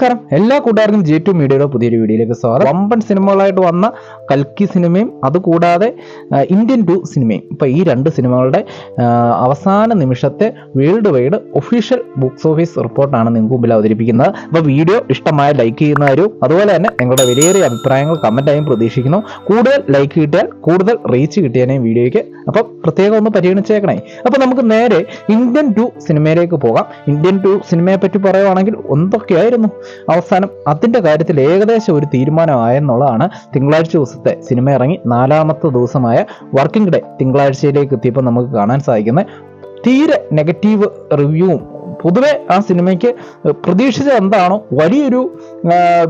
നമസ്കാരം. എല്ലാ കൂട്ടുകാർക്കും ജി ടു മീഡിയയുടെ പുതിയൊരു വീഡിയോയിലേക്ക് സ്വാഗതം. വമ്പൻ സിനിമകളായിട്ട് വന്ന കൽക്കി സിനിമയും അതുകൂടാതെ ഇന്ത്യൻ ടു സിനിമയും. ഇപ്പൊ ഈ രണ്ട് സിനിമകളുടെ അവസാന നിമിഷത്തെ world wide official box office റിപ്പോർട്ടാണ് നിങ്ങൾക്ക് മുമ്പിൽ അവതരിപ്പിക്കുന്നത്. അപ്പോൾ വീഡിയോ ഇഷ്ടമായ ലൈക്ക് ചെയ്യുന്നവരും അതുപോലെ തന്നെ നിങ്ങളുടെ വിലയേറിയ അഭിപ്രായങ്ങൾ കമന്റായും പ്രതീക്ഷിക്കുന്നു. കൂടുതൽ ലൈക്ക് കിട്ടിയാൽ കൂടുതൽ റീച്ച് കിട്ടിയാനേയും വീഡിയോയ്ക്ക്. അപ്പോൾ പ്രത്യേകം ഒന്ന് പരിഗണിച്ചേക്കണേ. അപ്പോൾ നമുക്ക് നേരെ ഇന്ത്യൻ ടു സിനിമയിലേക്ക് പോകാം. ഇന്ത്യൻ ടു സിനിമയെ പറ്റി പറയുവാണെങ്കിൽ എന്തൊക്കെയായിരുന്നു? അവസാനം അതിന്റെ കാര്യത്തിൽ ഏകദേശം ഒരു തീരുമാനമായെന്നുള്ളതാണ് തിങ്കളാഴ്ച ദിവസത്തെ സിനിമ ഇറങ്ങി നാലാമത്തെ ദിവസമായ വർക്കിംഗ് ഡേ തിങ്കളാഴ്ചയിലേക്ക് എത്തിയപ്പോൾ നമുക്ക് കാണാൻ സാധിക്കുന്നത്. തീരെ നെഗറ്റീവ് റിവ്യൂവും പൊതുവെ ആ സിനിമയ്ക്ക് പ്രതീക്ഷിച്ചത് എന്താണോ വലിയൊരു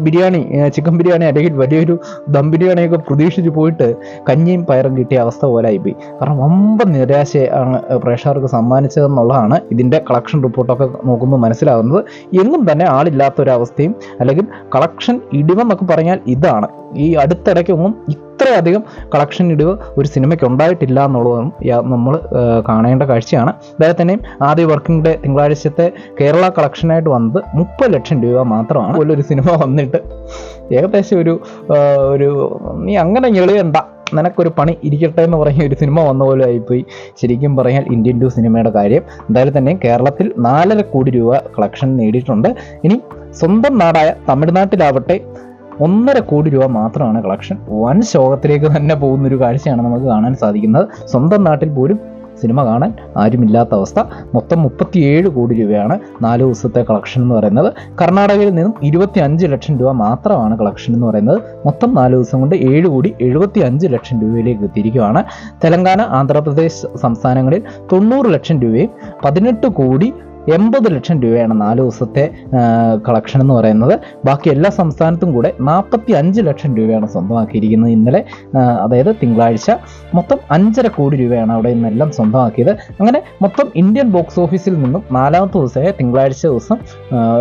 ബിരിയാണി ചിക്കൻ ബിരിയാണി അല്ലെങ്കിൽ വലിയൊരു ദം ബിരിയാണിയൊക്കെ പ്രതീക്ഷിച്ച് പോയിട്ട് കഞ്ഞിയും പയറും കിട്ടിയ അവസ്ഥ പോലെ ആയിപ്പോയി. കാരണം വമ്പൻ നിരാശയാണ് പ്രേക്ഷകർക്ക് സമ്മാനിച്ചതെന്നുള്ളതാണ് ഇതിന്റെ കളക്ഷൻ റിപ്പോർട്ടൊക്കെ നോക്കുമ്പോൾ മനസ്സിലാകുന്നത്. എങ്ങും തന്നെ ആളില്ലാത്തൊരവസ്ഥയും അല്ലെങ്കിൽ കളക്ഷൻ ഇടിവെന്നൊക്കെ പറഞ്ഞാൽ ഇതാണ്. ഈ അടുത്തിടയ്ക്കൊന്നും ഇത്രയധികം കളക്ഷൻ ഇടിവ് ഒരു സിനിമയ്ക്ക് ഉണ്ടായിട്ടില്ല എന്നുള്ളതും നമ്മൾ കാണേണ്ട കാഴ്ചയാണ്. അതേ തന്നെയും ആദ്യ വർക്കിംഗ് ഡേ തിങ്കളാഴ്ചത്തെ കേരള കളക്ഷനായിട്ട് വന്നത് മുപ്പത് ലക്ഷം രൂപ മാത്രമാണ്. ഒരു സിനിമ വന്നിട്ട് ഏകദേശം ഒരു ഒരു നീ അങ്ങനെ ഞെളിയണ്ട. നിനക്കൊരു പണി ഇരിക്കട്ടെ എന്ന് പറഞ്ഞ ഒരു സിനിമ വന്ന പോലെ ആയിപ്പോയി. ശരിക്കും പറഞ്ഞാൽ ഇന്ത്യൻ ടു സിനിമയുടെ കാര്യം എന്തായാലും തന്നെ കേരളത്തിൽ നാലര കോടി രൂപ കളക്ഷൻ നേടിയിട്ടുണ്ട്. ഇനി സ്വന്തം നാടായ തമിഴ്നാട്ടിലാവട്ടെ ഒന്നര കോടി രൂപ മാത്രമാണ് കളക്ഷൻ. വൻ ശോകത്തിലേക്ക് തന്നെ പോകുന്ന ഒരു കാഴ്ചയാണ് നമുക്ക് കാണാൻ സാധിക്കുന്നത്. സ്വന്തം നാട്ടിൽ പോലും സിനിമ കാണാൻ ആരുമില്ലാത്ത അവസ്ഥ. മൊത്തം മുപ്പത്തിയേഴ് കോടി രൂപയാണ് നാല് ദിവസത്തെ കളക്ഷൻ എന്ന് പറയുന്നത്. കർണാടകയിൽ നിന്നും ഇരുപത്തി അഞ്ച് ലക്ഷം രൂപ മാത്രമാണ് കളക്ഷൻ എന്ന് പറയുന്നത്. മൊത്തം നാല് ദിവസം കൊണ്ട് ഏഴ് കോടി എഴുപത്തി അഞ്ച് ലക്ഷം രൂപയിലേക്ക് എത്തിയിരിക്കുകയാണ്. തെലങ്കാന ആന്ധ്രാപ്രദേശ് സംസ്ഥാനങ്ങളിൽ തൊണ്ണൂറ് ലക്ഷം രൂപയും പതിനെട്ട് കോടി എൺപത് ലക്ഷം രൂപയാണ് നാല് ദിവസത്തെ കളക്ഷൻ എന്ന് പറയുന്നത്. ബാക്കി എല്ലാ സംസ്ഥാനത്തും കൂടെ നാൽപ്പത്തി അഞ്ച് ലക്ഷം രൂപയാണ് സ്വന്തമാക്കിയിരിക്കുന്നത് ഇന്നലെ അതായത് തിങ്കളാഴ്ച. മൊത്തം അഞ്ചര കോടി രൂപയാണ് അവിടെ ഇന്നെല്ലാം സ്വന്തമാക്കിയത്. അങ്ങനെ മൊത്തം ഇന്ത്യൻ ബോക്സ് ഓഫീസിൽ നിന്നും നാലാമത്തെ ദിവസമായ തിങ്കളാഴ്ച ദിവസം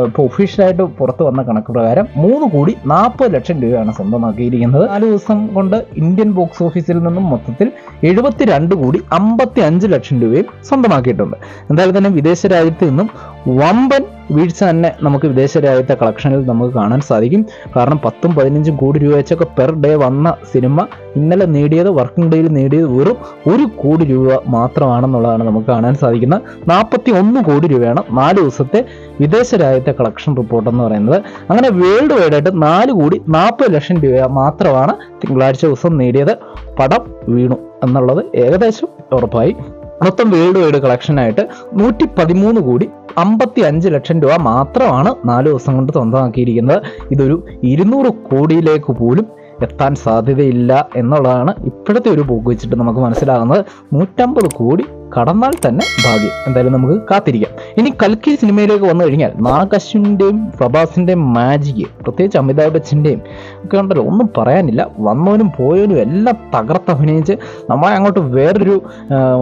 ഇപ്പോൾ ഒഫീഷ്യലായിട്ട് പുറത്തു വന്ന കണക്ക് പ്രകാരം മൂന്ന് കോടി നാൽപ്പത് ലക്ഷം രൂപയാണ് സ്വന്തമാക്കിയിരിക്കുന്നത്. നാല് ദിവസം കൊണ്ട് ഇന്ത്യൻ ബോക്സ് ഓഫീസിൽ നിന്നും മൊത്തത്തിൽ എഴുപത്തിരണ്ട് കോടി അമ്പത്തി അഞ്ച് ലക്ഷം രൂപയും സ്വന്തമാക്കിയിട്ടുണ്ട്. എന്തായാലും തന്നെ വിദേശ രാജ്യത്ത് നിന്നും വമ്പൻ വീഴ്ച തന്നെ നമുക്ക് വിദേശ രാജ്യത്തെ കളക്ഷനിൽ നമുക്ക് കാണാൻ സാധിക്കും. കാരണം പത്തും പതിനഞ്ചും കോടി രൂപ വെച്ചൊക്കെ പെർ ഡേ വന്ന സിനിമ ഇന്നലെ നേടിയത് വർക്കിംഗ് ഡേയിൽ നേടിയത് വെറും ഒരു കോടി രൂപ മാത്രമാണെന്നുള്ളതാണ് നമുക്ക് കാണാൻ സാധിക്കുന്നത്. നാൽപ്പത്തി ഒന്ന് കോടി രൂപയാണ് നാല് ദിവസത്തെ വിദേശ രാജ്യത്തെ കളക്ഷൻ റിപ്പോർട്ട് എന്ന് പറയുന്നത്. അങ്ങനെ വേൾഡ് വൈഡ് ആയിട്ട് നാല് കോടി നാൽപ്പത് ലക്ഷം രൂപ മാത്രമാണ് തിങ്കളാഴ്ച ദിവസം നേടിയത്. പടം വീണു എന്നുള്ളത് ഏകദേശം ഉറപ്പായി. മൊത്തം വേൾഡ് വൈഡ് കളക്ഷനായിട്ട് നൂറ്റി പതിമൂന്ന് കോടി അമ്പത്തി അഞ്ച് ലക്ഷം രൂപ മാത്രമാണ് നാല് ദിവസം കൊണ്ട് സ്വന്തമാക്കിയിരിക്കുന്നത്. ഇതൊരു ഇരുന്നൂറ് കോടിയിലേക്ക് പോലും എത്താൻ സാധ്യതയില്ല എന്നുള്ളതാണ് ഇപ്പോഴത്തെ ഒരു പോക്ക് വെച്ചിട്ട് നമുക്ക് മനസ്സിലാകുന്നത്. നൂറ്റമ്പത് കോടി കടന്നാൽ തന്നെ ഭാഗ്യം. എന്തായാലും നമുക്ക് കാത്തിരിക്കാം. ഇനി കൽക്കി സിനിമയിലേക്ക് വന്നു കഴിഞ്ഞാൽ നാഗശിന്റെയും പ്രഭാസിന്റെയും മാജിക് പ്രത്യേകിച്ച് അമിതാഭ് ബച്ചന്റെയും ഒക്കെ ഉണ്ടല്ലോ. ഒന്നും പറയാനില്ല. വന്നവനും പോയവനും എല്ലാം തകർത്ത് അഭിനയിച്ച് നമ്മളെ അങ്ങോട്ട് വേറൊരു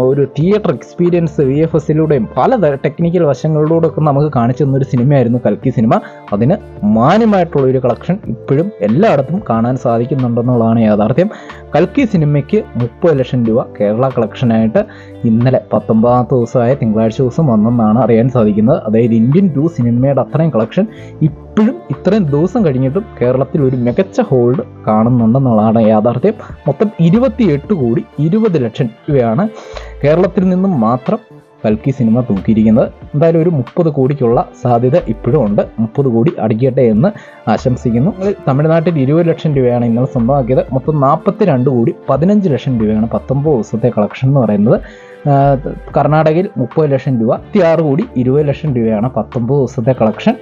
ഒരു തിയേറ്റർ എക്സ്പീരിയൻസ് വി എഫ് എസിലൂടെയും പല ടെക്നിക്കൽ വശങ്ങളിലൂടെ ഒക്കെ നമുക്ക് കാണിച്ചു തന്നൊരു സിനിമയായിരുന്നു കൽക്കി സിനിമ. അതിന് മാന്യമായിട്ടുള്ള ഒരു കളക്ഷൻ ഇപ്പോഴും എല്ലായിടത്തും കാണാൻ സാധിക്കുന്നുണ്ടെന്നുള്ളതാണ് യാഥാർത്ഥ്യം. കൽക്കി സിനിമയ്ക്ക് മുപ്പത് ലക്ഷം രൂപ കേരള കളക്ഷനായിട്ട് ഇന്നലെ പത്തൊമ്പതാമത്തെ ദിവസമായ തിങ്കളാഴ്ച ദിവസം വന്നെന്നാണ് അറിയാൻ സാധിക്കുന്നത്. അതായത് ഇന്ത്യൻ ടു സിനിമയുടെ അത്രയും കളക്ഷൻ ഇപ്പോഴും ഇത്രയും ദിവസം കഴിഞ്ഞിട്ടും കേരളത്തിൽ ഒരു മികച്ച ഹോൾഡ് കാണുന്നുണ്ടെന്നുള്ളതാണ് യാഥാർത്ഥ്യം. മൊത്തം ഇരുപത്തിയെട്ട് കോടി ഇരുപത് ലക്ഷം രൂപയാണ് കേരളത്തിൽ നിന്നും മാത്രം കൽക്കി സിനിമ തൂക്കിയിരിക്കുന്നത്. എന്തായാലും ഒരു മുപ്പത് കോടിക്കുള്ള സാധ്യത ഇപ്പോഴും ഉണ്ട്. മുപ്പത് കോടി അടിക്കട്ടെ എന്ന് ആശംസിക്കുന്നു. തമിഴ്നാട്ടിൽ ഇരുപത് ലക്ഷം രൂപയാണ് ഇന്നലെ സ്വന്തമാക്കിയത്. മൊത്തം നാൽപ്പത്തി രണ്ട് കോടി പതിനഞ്ച് ലക്ഷം രൂപയാണ് പത്തൊമ്പത് ദിവസത്തെ കളക്ഷൻ എന്ന് പറയുന്നത്. കർണാടകയിൽ മുപ്പത് ലക്ഷം രൂപ ആറ് കോടി ഇരുപത് ലക്ഷം രൂപയാണ് പത്തൊമ്പത് ദിവസത്തെ കളക്ഷൻ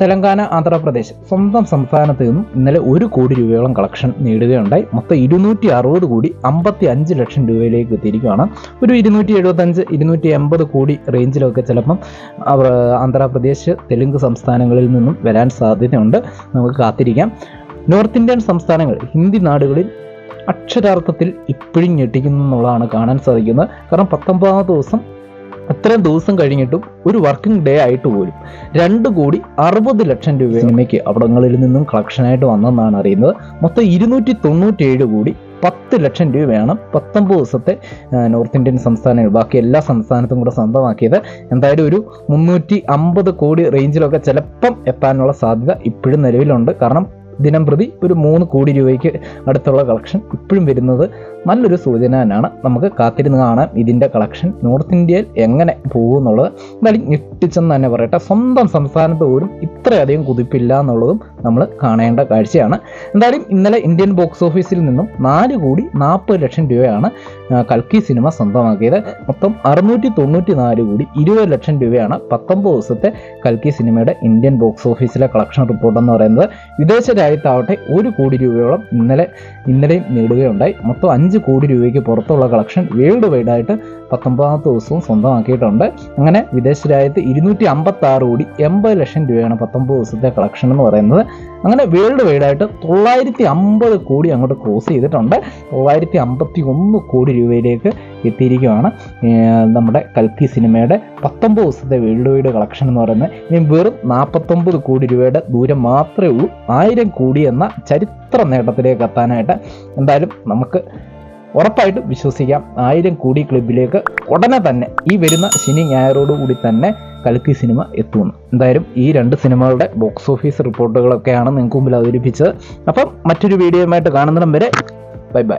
തെലങ്കാന ആന്ധ്രാപ്രദേശ് സ്വന്തം സംസ്ഥാനത്ത് നിന്നും ഇന്നലെ ഒരു കോടി രൂപയോളം കളക്ഷൻ നേടുകയുണ്ടായി. മൊത്തം ഇരുന്നൂറ്റി അറുപത് കോടി അമ്പത്തി അഞ്ച് ലക്ഷം രൂപയിലേക്ക് എത്തിയിരിക്കുകയാണ്. ഒരു ഇരുന്നൂറ്റി എഴുപത്തഞ്ച് ഇരുന്നൂറ്റി എൺപത് കോടി റേഞ്ചിലൊക്കെ ചിലപ്പം ആന്ധ്രാപ്രദേശ് തെലുങ്ക് സംസ്ഥാനങ്ങളിൽ നിന്നും വരാൻ സാധ്യതയുണ്ട്. നമുക്ക് കാത്തിരിക്കാം. നോർത്ത് ഇന്ത്യൻ സംസ്ഥാനങ്ങൾ ഹിന്ദി നാടുകളിൽ അക്ഷരാർത്ഥത്തിൽ ഇപ്പോഴും ഞെട്ടിക്കുന്നു എന്നുള്ളതാണ് കാണാൻ സാധിക്കുന്നത്. കാരണം പത്തൊമ്പതാമത്തെ ദിവസം അത്രയും ദിവസം കഴിഞ്ഞിട്ടും ഒരു വർക്കിംഗ് ഡേ ആയിട്ട് പോലും രണ്ട് കോടി അറുപത് ലക്ഷം രൂപ സിനിമയ്ക്ക് അവിടങ്ങളിൽ നിന്നും കളക്ഷനായിട്ട് വന്നെന്നാണ് അറിയുന്നത്. മൊത്തം ഇരുന്നൂറ്റി തൊണ്ണൂറ്റേഴ് കോടി പത്ത് ലക്ഷം രൂപയാണ് പത്തൊമ്പത് ദിവസത്തെ നോർത്ത് ഇന്ത്യൻ സംസ്ഥാനങ്ങൾ ബാക്കി എല്ലാ സംസ്ഥാനത്തും കൂടെ സ്വന്തമാക്കിയത്. എന്തായാലും ഒരു മുന്നൂറ്റി അമ്പത് കോടി റേഞ്ചിലൊക്കെ ചിലപ്പം എത്താനുള്ള സാധ്യത ഇപ്പോഴും നിലവിലുണ്ട്. കാരണം ദിനം പ്രതി ഒരു മൂന്ന് കോടി രൂപയ്ക്ക് അടുത്തുള്ള കളക്ഷൻ ഇപ്പോഴും വരുന്നത് നല്ലൊരു സൂചന തന്നെയാണ്. നമുക്ക് കാത്തിരുന്ന് കാണാം ഇതിന്റെ കളക്ഷൻ നോർത്ത് ഇന്ത്യയിൽ എങ്ങനെ പോകുമെന്നുള്ളത് എന്തായാലും ഞെട്ടിച്ചെന്ന് തന്നെ പറയട്ടെ. സ്വന്തം സംസ്ഥാനത്ത് പോലും ഇത്രയധികം കുതിപ്പില്ല എന്നുള്ളതും നമ്മൾ കാണേണ്ട കാഴ്ചയാണ്. എന്തായാലും ഇന്നലെ ഇന്ത്യൻ ബോക്സ് ഓഫീസിൽ നിന്നും നാല് കോടി നാൽപ്പത് ലക്ഷം രൂപയാണ് കൽക്കി സിനിമ സ്വന്തമാക്കിയത്. മൊത്തം അറുന്നൂറ്റി തൊണ്ണൂറ്റി നാല് കോടി ഇരുപത് ലക്ഷം രൂപയാണ് പത്തൊമ്പത് ദിവസത്തെ കൽക്കി സിനിമയുടെ ഇന്ത്യൻ ബോക്സ് ഓഫീസിലെ കളക്ഷൻ റിപ്പോർട്ട് എന്ന് പറയുന്നത്. വിദേശ രാജ്യത്താവട്ടെ ഒരു കോടി രൂപയോളം ഇന്നലെ ഇന്നലെയും നേടുകയുണ്ടായി. മൊത്തം അഞ്ച് കോടി രൂപയ്ക്ക് പുറത്തുള്ള കളക്ഷൻ വേൾഡ് വൈഡായിട്ട് പത്തൊമ്പതാമത്തെ ദിവസവും സ്വന്തമാക്കിയിട്ടുണ്ട്. അങ്ങനെ വിദേശ രാജ്യത്ത് ഇരുന്നൂറ്റി അമ്പത്തി ആറ് കോടി എൺപത് ലക്ഷം രൂപയാണ് പത്തൊമ്പത് ദിവസത്തെ കളക്ഷൻ എന്ന് പറയുന്നത്. അങ്ങനെ വേൾഡ് വൈഡ് ആയിട്ട് തൊള്ളായിരത്തി അമ്പത് കോടി അങ്ങോട്ട് ക്രോസ് ചെയ്തിട്ടുണ്ട്. തൊള്ളായിരത്തി അമ്പത്തി ഒന്ന് കോടി രൂപയിലേക്ക് എത്തിയിരിക്കുകയാണ് നമ്മുടെ കൽക്കി സിനിമയുടെ പത്തൊമ്പത് ദിവസത്തെ വേൾഡ് വൈഡ് കളക്ഷൻ എന്ന് പറയുന്നത്. ഇനി വെറും നാൽപ്പത്തൊമ്പത് കോടി രൂപയുടെ ദൂരം മാത്രമേ ഉള്ളൂ. ആയിരം കോടി എന്ന ചരിത്ര നേട്ടത്തിലേക്ക് എത്താനായിട്ട് എന്തായാലും നമുക്ക് ഉറപ്പായിട്ടും വിശ്വസിക്കാം. ആയിരം കോടി ക്ലബിലേക്ക് ഉടനെ തന്നെ ഈ വരുന്ന ശനി ഞായറോടുകൂടി തന്നെ കൽക്കി സിനിമ എത്തുന്നു. എന്തായാലും ഈ രണ്ട് സിനിമകളുടെ ബോക്സ് ഓഫീസ് റിപ്പോർട്ടുകളൊക്കെയാണ് നിങ്ങൾക്ക് മുമ്പിൽ അവതരിപ്പിച്ചത്. അപ്പം മറ്റൊരു വീഡിയോയുമായിട്ട് കാണുന്നിടം വരെ ബൈ ബൈ.